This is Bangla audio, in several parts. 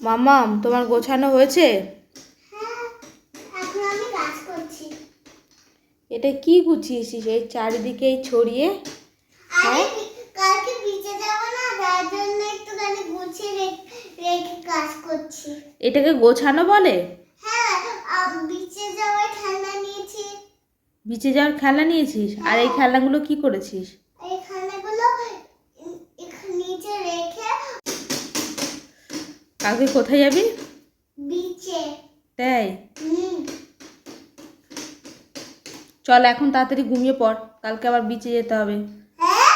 মামাম তোমার গোছানো হয়েছে? হ্যাঁ এটা কি গুছিয়েছিস এই চারিদিকে ছড়িয়ে? আরে কালকে বিচে যাব না তার জন্য একটুখানি গুছিয়ে রেখে কাজ করছি। এটাকে গোছানো বলে? হ্যাঁ বিচে যাওয়ার ঠান্ডা নিয়েছি। বিচে যাওয়ার খেলনা নিয়েছিস? আর এই খেলনাগুলো কি করেছিস এই খানাগুলো উম, এখানে নিচে রেখে কালকে কোথায় যাবি? বিচে তাই? চল এখন তাড়াতাড়ি ঘুমিয়ে পড় কালকে আবার বিচে যেতে হবে। হ্যাঁ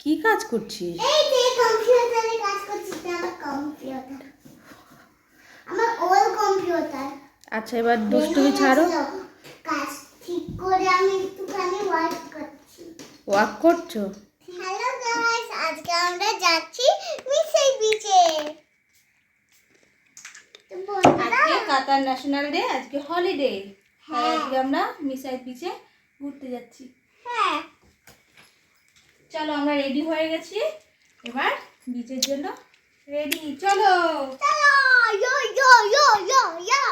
কি কাজ করছিস? আচ্ছা এবার দুষ্টুমি ছাড়ো। কাজ ঠিক করে আমি একটুখানি ওয়ার্ক করছি। ওয়াক করছ হ্যালো গাইস আজকে আমরা যাচ্ছি মিসাই বিচে তো বন্ধুরা আজকে কাতার ন্যাশনাল ডে আজকে হলিডে। হ্যাঁ। আজকে আমরা মিসাইল বিচে ঘুরতে যাচ্ছি। হ্যাঁ। চলো আমরা রেডি হয়ে গেছি। এবার বিচের জন্য রেডি চলো। ইয়ো ইয়ো ইয়ো ইয়ো ইয়ো।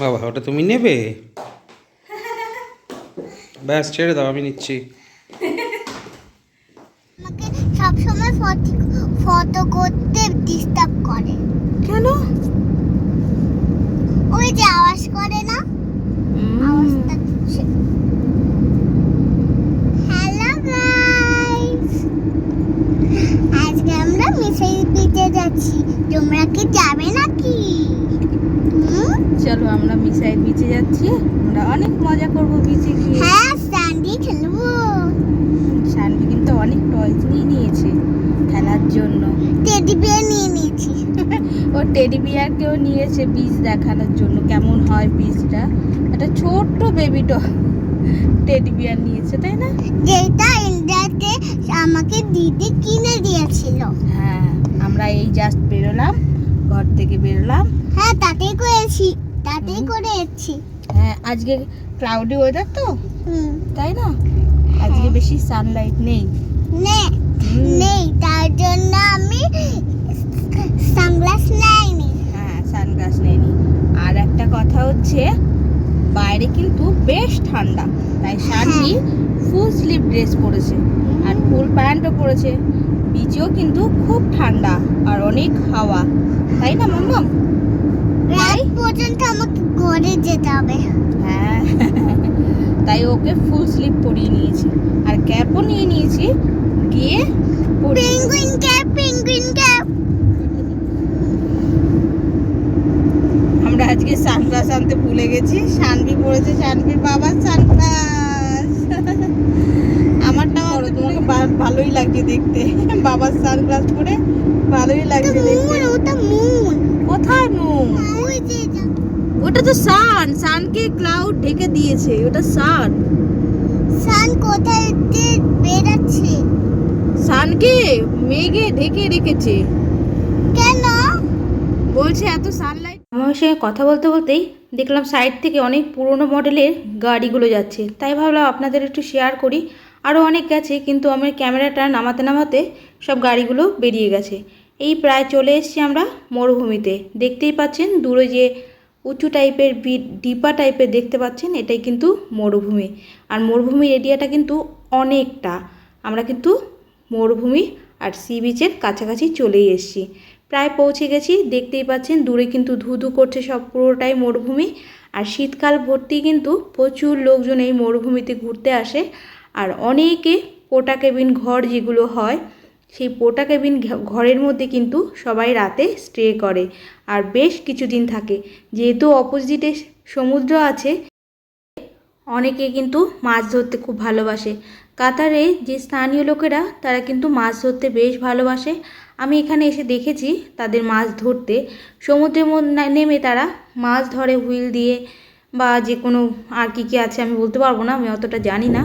বাবা ওটা তুমি নেবে? ব্যাস ছেড়ে দাও আমি নিচ্ছি। আমাকে সবসময় ফটো ফটো করতে ডিস্টার্ব করে। কেন? ওই যে আওয়াজ করে না? আওয়াজটা দিচ্ছে হ্যালো গাইস আজকে আমরা মিসাইল বিচে যাচ্ছি তোমরা কি যাবে নাকি হুম? চলো আমরা মিসাইল বিচে যাচ্ছি আমরা অনেক মজা করব বিচে গিয়ে হ্যাঁ স্যান্ডি খেলব শানভি কিন্তু অনেক টয়স নিয়ে নিয়েছে খেলার জন্য টেডি বিয়ার নিয়ে নিয়েছি ও বিয়ারকেও নিয়েছে বীজ দেখানোর জন্য কেমন হয় বীজটা? একটা ছোট্ট বেবি টেডি বিয়ার নিয়েছে তাই না? যেটা ইন্ডিয়াতে আমাকে দিদি কিনে দিয়েছিল। হ্যাঁ আমরা এই জাস্ট বেরোলাম ঘর থেকে বেরোলাম। হ্যাঁ তাতেই করেছি তাতেই করে এসেছি হ্যাঁ আজকে ক্লাউডি ওয়েদার তো? হুম। তাই না? আজকে হ্যাঁ। বেশি সানলাইট নেই। নেই তার জন্য আমি সানগ্লাস নেইনি হ্যাঁ সানগ্লাস নেইনি আর একটা কথা হচ্ছে বাইরে কিন্তু বেশ ঠান্ডা। তাই শানভি ফুল স্লিভ ড্রেস পরেছে। আর ফুল প্যান্টও পরেছে। বিচেও কিন্তু খুব ঠান্ডা আর অনেক হাওয়া। তাই না মাম্মাম রাত পর্যন্ত আমাকে ঘরে যেতে হবে। হ্যাঁ। তাই ওকে ফুল স্লিভ পরিয়ে নিয়েছি। আর ক্যাপও নিয়ে নিয়েছি। গিয়ে সানগ্লাস আনতে ভুলে গেছি। শানভি পড়েছে শানভির বাবার সানগ্লাস আমারটা বড় তোমাকে ভালোই লাগছে দেখতে। বাবার সানগ্লাস পরে ভালোই লাগছে দেখতে। ওটা মুন কোথায় যা- ওটা তো সান সানকে ক্লাউড ঢেকে দিয়েছে। ওটা সান সান কোথায় বেরাচ্ছে? সানকে মেঘে ঢেকে রেখেছে। কেন বলছে এত সানলাইট আমার সঙ্গে কথা বলতে বলতেই দেখলাম সাইড থেকে অনেক পুরনো মডেলের গাড়িগুলো যাচ্ছে। তাই ভাবলাম আপনাদের একটু শেয়ার করি। আরও অনেক গেছে, কিন্তু আমার ক্যামেরাটা নামাতে নামাতে সব গাড়িগুলো বেরিয়ে গেছে। এই প্রায় চলে এসেছি আমরা মরুভূমিতে। দেখতেই পাচ্ছেন, দূরে যে উঁচু টাইপের ডিপা টাইপের দেখতে পাচ্ছেন, এটাই কিন্তু মরুভূমি। আর মরুভূমির এরিয়াটা কিন্তু অনেকটা। আমরা কিন্তু মরুভূমি আর সি বিচের কাছাকাছি চলেই এসেছি। প্রায় পৌঁছে গেছি, দেখতেই পাচ্ছেন দূরে কিন্তু ধুধু করছে সব পুরোটাই মরুভূমি। আর শীতকাল ভর্তি কিন্তু প্রচুর লোকজন এই মরুভূমিতে ঘুরতে আসে। আর অনেকে পোটা কেবিন ঘর যেগুলো হয়, সেই পোটা কেবিন ঘরের মধ্যে কিন্তু সবাই রাতে স্টে করে। আর বেশ কিছুদিন থাকে। যেহেতু অপোজিটে সমুদ্র আছে, অনেকে কিন্তু মাছ ধরতে খুব ভালোবাসে। কাতারে যে স্থানীয় লোকেরা, তারা কিন্তু মাছ ধরতে বেশ ভালোবাসে। আমি এখানে এসে দেখেছি তাদের মাছ ধরতে। সমুদ্রের মধ্যে নেমে তারা মাছ ধরে, হুইল দিয়ে বা যে কোনো আর কী কী আছে আমি বলতে পারব না, আমি অতটা জানি না।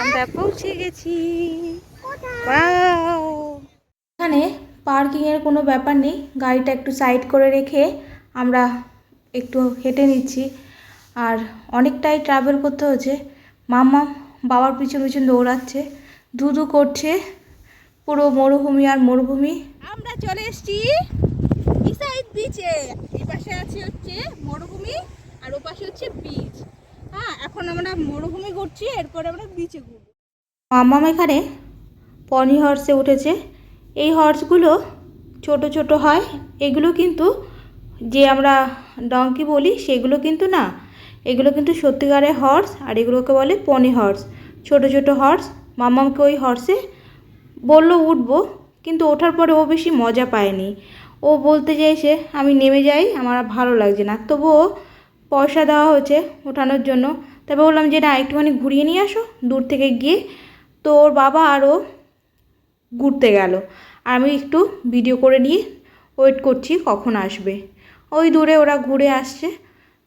আমরা পৌঁছে গেছি। এখানে পার্কিংয়ের কোনো ব্যাপার নেই, গাড়িটা একটু সাইড করে রেখে আমরা একটু হেঁটে নিচ্ছি। আর অনেকটাই ট্রাভেল করতে হচ্ছে। মাম্মা বাবার পিছন পিছন দৌড়াচ্ছে ধুধু করছে পুরো মরুভূমি আর মরুভূমি। আমরা চলে এসেছি ইসাইড বিচে এই পাশে আছে হচ্ছে মরুভূমি আর ও পাশে হচ্ছে বিচ হ্যাঁ এখন আমরা মরুভূমি ঘুরছি এরপরে আমরা বিচে ঘুরবো। মাম্মাম এখানে পনি হর্সে উঠেছে। এই হর্সগুলো ছোট ছোট হয় এগুলো কিন্তু যে আমরা ডঙ্কি বলি সেগুলো কিন্তু না এগুলো কিন্তু সত্যিকারের হর্স আর এগুলোকে বলে পনি হর্স ছোট ছোট হর্স মাম্মামকে ওই হর্সে বলল, উঠবো। কিন্তু ওঠার পরে ও বেশি মজা পায়নি। ও বলতে চাইছে, আমি নেমে যাই, আমার ভালো লাগছে না। তবুও পয়সা দেওয়া হয়েছে ওঠানোর জন্য। তবে বললাম যে না একটুখানি ঘুরিয়ে নিয়ে আসো, দূর থেকে গিয়ে। তো ওর বাবা আরও ঘুরতে গেল। আর আমি একটু ভিডিও করে নিয়ে ওয়েট করছি কখন আসবে। ওই দূরে ওরা ঘুরে আসছে।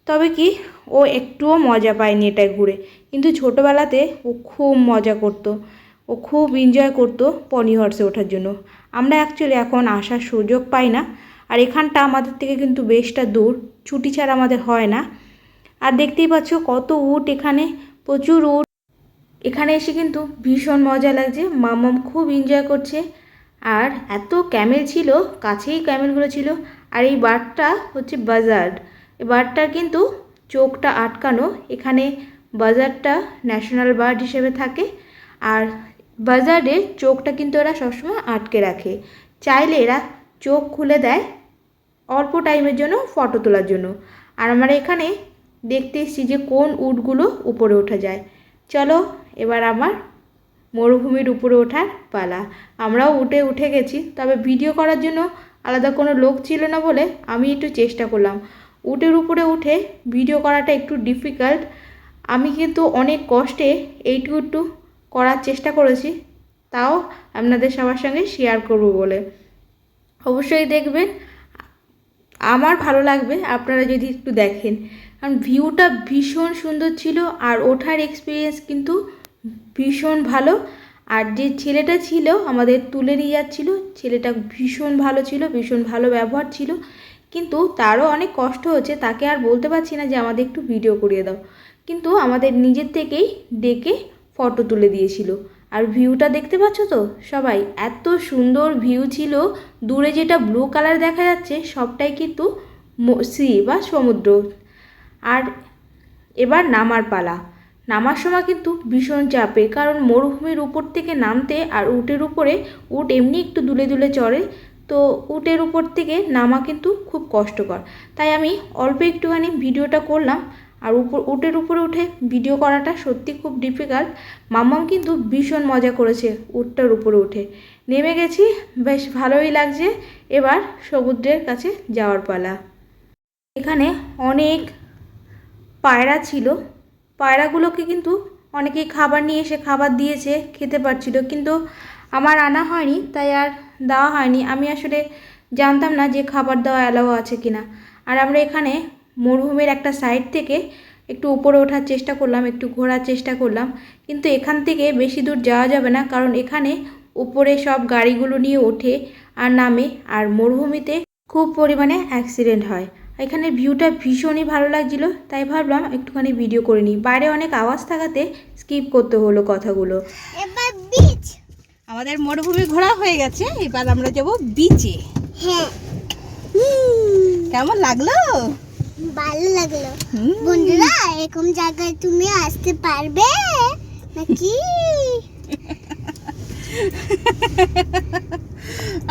তবে কি ও একটুও মজা পায়নি এটা ঘুরে। কিন্তু ছোটোবেলাতে ও খুব মজা করতো। ও খুব এনজয় করতো পনি হর্সে ওঠার জন্য। আমরা অ্যাকচুয়ালি এখন আসার সুযোগ পাই না। আর এখানটা আমাদের থেকে কিন্তু বেশটা দূর। ছুটি ছাড়া আমাদের হয় না। আর দেখতেই পাচ্ছ কত উট এখানে। প্রচুর উট। এখানে এসে কিন্তু ভীষণ মজা লাগছে। মামাম খুব এনজয় করছে। আর এত ক্যামেল ছিল, কাছেই ক্যামেলগুলো ছিল। আর এই বারটা হচ্ছে বাজার। এই বারটার কিন্তু চোখটা আটকানো, এখানে বাজারটা ন্যাশনাল বার্ড হিসেবে থাকে। আর বাজারে চোখটা কিন্তু এরা সবসময় আটকে রাখে। চাইলে এরা চোখ খুলে দেয় অল্প টাইমের জন্য, ফটো তোলার জন্য। আর আমরা এখানে দেখতে এসেছি যে কোন উটগুলো উপরে ওঠা যায়। চলো এবার আমার মরুভূমির উপরে ওঠার পালা। আমরাও উঠে উঠে গেছি, তবে ভিডিও করার জন্য আলাদা কোনো লোক ছিল না বলে আমি একটু চেষ্টা করলাম। উটের উপরে উঠে ভিডিও করাটা একটু ডিফিকাল্ট আমি কিন্তু অনেক কষ্টে এইটুকু একটু করার চেষ্টা করেছি, তাও আপনাদের সবার সঙ্গে শেয়ার করব বলে। অবশ্যই দেখবেন, আমার ভালো লাগবে আপনারা যদি একটু দেখেন। কারণ ভিউটা ভীষণ সুন্দর ছিল আর ওঠার এক্সপিরিয়েন্স কিন্তু ভীষণ ভালো। আর যে ছেলেটা ছিল, আমাদের তুলে নিয়ে যাচ্ছিল ছেলেটা ভীষণ ভালো ছিল, ভীষণ ভালো ব্যবহার ছিল। কিন্তু তারও অনেক কষ্ট হচ্ছে, তাকে আর বলতে পারছি না যে আমাদের একটু ভিডিও করিয়ে দাও। কিন্তু আমাদের নিজের থেকেই ডেকে ফটো তুলে দিয়েছিল। আর ভিউটা দেখতে পাচ্ছ তো? সবাই, এত সুন্দর ভিউ ছিল। দূরে যেটা ব্লু কালার দেখা যাচ্ছে, সবটাই কিন্তু সি বা সমুদ্র। আর এবার নামার পালা। নামার সময় কিন্তু ভীষণ চাপে কারণ মরুভূমির উপর থেকে নামতে আর উটের উপরে, উট এমনি একটু দুলে দুলে চড়ে তো উটের উপর থেকে নামা কিন্তু খুব কষ্টকর। তাই আমি অল্প একটুখানি ভিডিওটা করলাম। আর উপর, উটের উপরে উঠে ভিডিও করাটা সত্যি খুব ডিফিকাল্ট মাম্মাম কিন্তু ভীষণ মজা করেছে উটটার উপরে উঠে। নেমে গেছি, বেশ ভালোই লাগছে। এবার সমুদ্রের কাছে যাওয়ার পালা। এখানে অনেক পায়রা ছিল। পায়রাগুলোকে কিন্তু অনেকেই খাবার নিয়ে এসে খাবার দিয়েছে, খেতে পারছিল। কিন্তু আমার আনা হয়নি, তাই আর দেওয়া হয়নি। আমি আসলে জানতাম না যে খাবার দেওয়া অ্যালাও আছে কিনা। আর আমরা এখানে মরুভূমির একটা সাইড থেকে একটু উপরে ওঠার চেষ্টা করলাম, একটু ঘোরার চেষ্টা করলাম। কিন্তু এখান থেকে বেশি দূর যাওয়া যাবে না, কারণ এখানে উপরে সব গাড়িগুলো নিয়ে ওঠে আর নামে, আর মরুভূমিতে খুব পরিমাণে অ্যাক্সিডেন্ট হয়। এখানে ভিউটা ভীষণই ভালো লাগছিল, তাই ভাবলাম একটুখানি ভিডিও করে নিই। বাইরে অনেক আওয়াজ থাকাতে স্কিপ করতে হলো কথাগুলো। এবার আমাদের মরুভূমি ঘোরা হয়ে গেছে এবার আমরা যাব বিচে হ্যাঁ। কেমন লাগল? ভালো লাগল। হুম। বন্ধুরা এরকম জায়গায় তুমি আসতে পারবে? নাকি?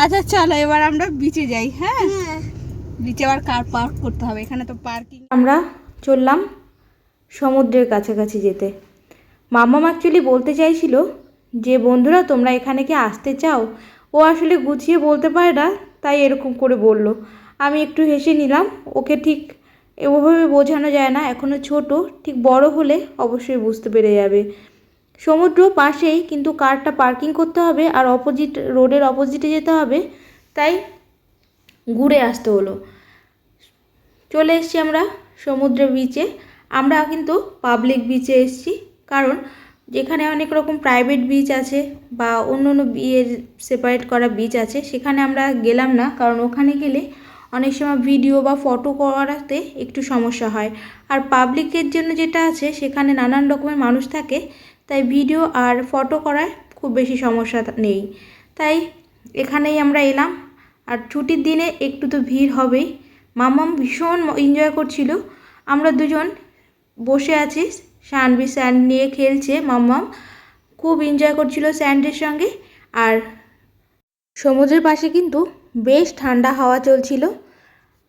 আচ্ছা চলো এবার আমরা বিচে যাই হ্যাঁ? হ্যাঁ। বিচে আবার কার পার্ক করতে হবে এখানে তো পার্কিং আমরা চললাম সমুদ্রের কাছাকাছি যেতে। মাম্মাম অ্যাকচুয়ালি বলতে চাইছিল যে বন্ধুরা তোমরা এখানে কি আসতে চাও, ও আসলে গুছিয়ে বলতে পারে না, তাই এরকম করে বলল। আমি একটু হেসে নিলাম, ওকে ঠিক ওভাবে বোঝানো যায় না এখনও ছোট, ঠিক বড় হলে অবশ্যই বুঝতে পেরে যাবে। সমুদ্র পাশেই কিন্তু কারটা পার্কিং করতে হবে আর অপোজিট রোডের অপোজিটে যেতে হবে, তাই ঘুরে আসতে হলো। চলে এসেছি আমরা সমুদ্র বিচে আমরা কিন্তু পাবলিক বিচে এসেছি, কারণ যেখানে অনেক রকম প্রাইভেট বিচ আছে বা অন্য অন্য বিয়ের সেপারেট করা বিচ আছে, সেখানে আমরা গেলাম না, কারণ ওখানে গেলে অনেক সময় ভিডিও বা ফটো করাতে একটু সমস্যা হয়। আর পাবলিকের জন্য যেটা আছে, সেখানে নানান রকমের মানুষ থাকে, তাই ভিডিও আর ফটো করায় খুব বেশি সমস্যা নেই। তাই এখানেই আমরা এলাম। আর ছুটির দিনে একটু তো ভিড় হবেই। মামাম ভীষণ এনজয় করছিল। আমরা দুজন বসে আছি সানবি স্যান্ড নিয়ে খেলছে মাম্মাম খুব এনজয় করছিল স্যান্ডের সঙ্গে। আর সমুদ্রের পাশে কিন্তু বেশ ঠান্ডা হাওয়া চলছিল।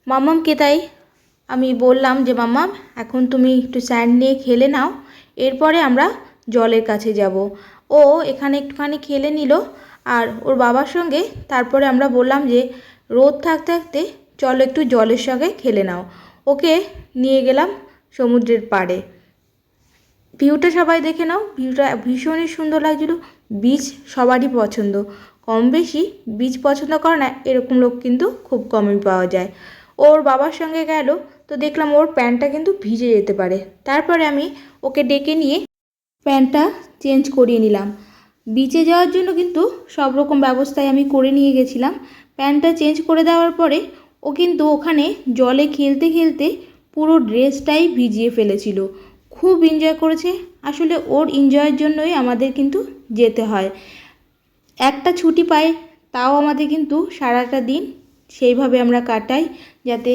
মাম্মামকে তাই আমি বললাম যে মাম্মাম এখন তুমি একটু স্যান্ড নিয়ে খেলে নাও। এরপরে আমরা জলের কাছে যাব। ও এখানে একটুখানি খেলে নিল। আর ওর বাবার সঙ্গে তারপরে আমরা বললাম যে, রোদ থাকতে থাকতে চলো একটু জলের সঙ্গে খেলে নাও। ওকে নিয়ে গেলাম সমুদ্রের পাড়ে। ভিউটা সবাই দেখে নাও। ভিউটা ভীষণই সুন্দর লাগছিল। বীচ সবারই পছন্দ। কম বেশি বীজ পছন্দ করে না, এরকম লোক কিন্তু খুব কমই পাওয়া যায়। ওর বাবার সঙ্গে গেল, তো দেখলাম ওর প্যান্টটা কিন্তু ভিজে যেতে পারে। তারপরে আমি ওকে ডেকে নিয়ে প্যান্টটা চেঞ্জ করিয়ে নিলাম। বিচে যাওয়ার জন্য কিন্তু সব রকম ব্যবস্থাই আমি করে নিয়ে গেছিলাম। প্যান্টটা চেঞ্জ করে দেওয়ার পরে ও কিন্তু ওখানে জলে খেলতে খেলতে পুরো ড্রেসটাই ভিজিয়ে ফেলেছিল। খুব এনজয় করেছে। আসলে ওর এনজয়ের জন্যই আমাদের কিন্তু যেতে হয়। একটা ছুটি পাই, তাও আমাদের কিন্তু সারাটা দিন সেইভাবে আমরা কাটাই, যাতে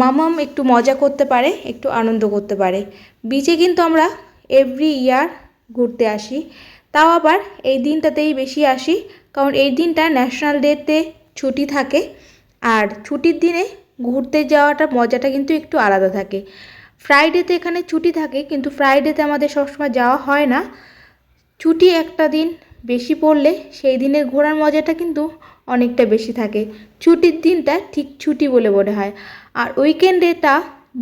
মামাম একটু মজা করতে পারে, একটু আনন্দ করতে পারে। বিচে কিন্তু আমরা এভরি ইয়ার ঘুরতে আসি। তাও আবার এই দিনটাতেই বেশি আসি, কারণ এই দিনটা ন্যাশনাল ডেতে ছুটি থাকে। আর ছুটির দিনে ঘুরতে যাওয়াটা মজাটা কিন্তু একটু আলাদা থাকে। ফ্রাইডেতে এখানে ছুটি থাকে, কিন্তু ফ্রাইডেতে আমাদের সবসময় যাওয়া হয় না। ছুটি একটা দিন বেশি পড়লে সেই দিনের ঘোরার মজাটা কিন্তু অনেকটা বেশি থাকে। ছুটির দিনটা ঠিক ছুটি বলে মনে হয়। আর উইকেন্ডেটা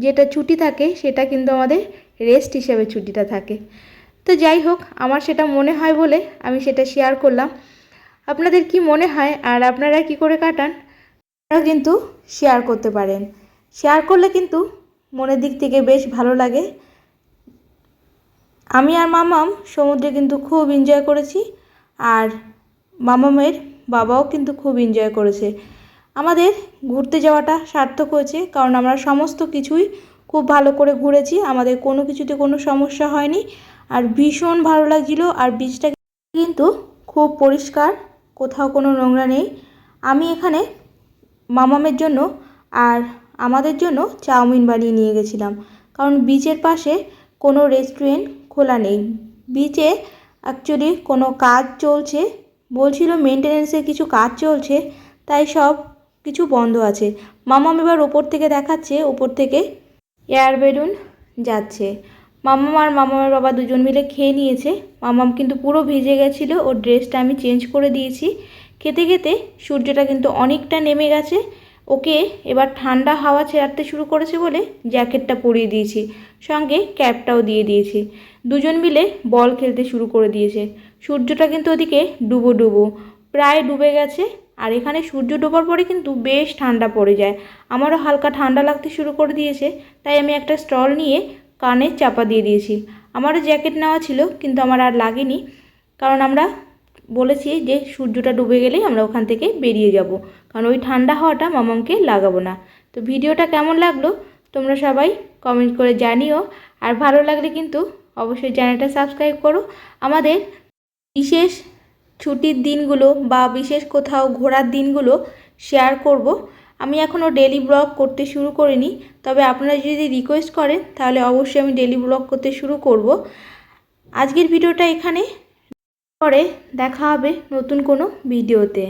যেটা ছুটি থাকে, সেটা কিন্তু আমাদের রেস্ট হিসেবে ছুটিটা থাকে। তো যাই হোক, আমার সেটা মনে হয় বলে আমি সেটা শেয়ার করলাম। আপনাদের কি মনে হয় আর আপনারা কি করে কাটান? আপনারা কিন্তু শেয়ার করতে পারেন। শেয়ার করলে কিন্তু মনের দিক থেকে বেশ ভালো লাগে। আমি আর মামাম সমুদ্রে কিন্তু খুব এনজয় করেছি আর মামামের বাবাও কিন্তু খুব এনজয় করেছে। আমাদের ঘুরতে যাওয়াটা সার্থক হয়েছে কারণ আমরা সমস্ত কিছুই খুব ভালো করে ঘুরেছি, আমাদের কোনো কিছুতে কোনো সমস্যা হয়নি আর ভীষণ ভালো লাগছিল আর বীজটা কিন্তু খুব পরিষ্কার, কোথাও কোনো নোংরা নেই। আমি এখানে মামামের জন্য আর আমাদের জন্য চাউমিন বানিয়ে নিয়ে গেছিলাম। কারণ বিচের পাশে কোনো রেস্টুরেন্ট খোলা নেই। বিচে অ্যাকচুয়ালি কোনো কাজ চলছে, বলছিল মেনটেনেন্সের কিছু কাজ চলছে, তাই সব কিছু বন্ধ আছে। মামাম এবার ওপর থেকে দেখাচ্ছে, ওপর থেকে এয়ার বেলুন যাচ্ছে। মামাম আর মামামের বাবা দুজন মিলে খেয়ে নিয়েছে। মামাম কিন্তু পুরো ভিজে গেছিল, ওর ড্রেসটা আমি চেঞ্জ করে দিয়েছি। খেতে খেতে সূর্যটা কিন্তু অনেকটা নেমে গেছে। ওকে এবার ঠান্ডা হাওয়া ছাড়তে শুরু করেছে বলে জ্যাকেটটা পরিয়ে দিয়েছি, সঙ্গে ক্যাপটাও দিয়ে দিয়েছি। দুজন মিলে বল খেলতে শুরু করে দিয়েছে। সূর্যটা কিন্তু ওদিকে ডুবো ডুবো, প্রায় ডুবে গেছে। আর এখানে সূর্য ডোবার পরে কিন্তু বেশ ঠান্ডা পড়ে যায়। আমারও হালকা ঠান্ডা লাগতে শুরু করে দিয়েছে, তাই আমি একটা স্টল নিয়ে কানে চাপা দিয়ে দিয়েছি। আমারও জ্যাকেট নেওয়া ছিল, কিন্তু আমার আর লাগেনি, কারণ আমরা বলেছি যে সূর্যটা ডুবে গেলেই আমরা ওখান থেকে বেরিয়ে যাব। কারণ ওই ঠান্ডা হওয়াটা মামামকে লাগাবো না। তো ভিডিওটা কেমন লাগল তোমরা সবাই কমেন্ট করে জানিও। আর ভালো লাগলে কিন্তু অবশ্যই চ্যানেলটা সাবস্ক্রাইব করো। আমাদের বিশেষ ছুটির দিনগুলো বা বিশেষ কোথাও ঘোরার দিনগুলো শেয়ার করব। আমি এখনও ডেলি ব্লগ করতে শুরু করিনি। তবে আপনারা যদি রিকোয়েস্ট করেন তাহলে অবশ্যই আমি ডেলি ব্লগ করতে শুরু করব। আজকের ভিডিওটা এখানে। পরে দেখা হবে নতুন কোনো ভিডিওতে।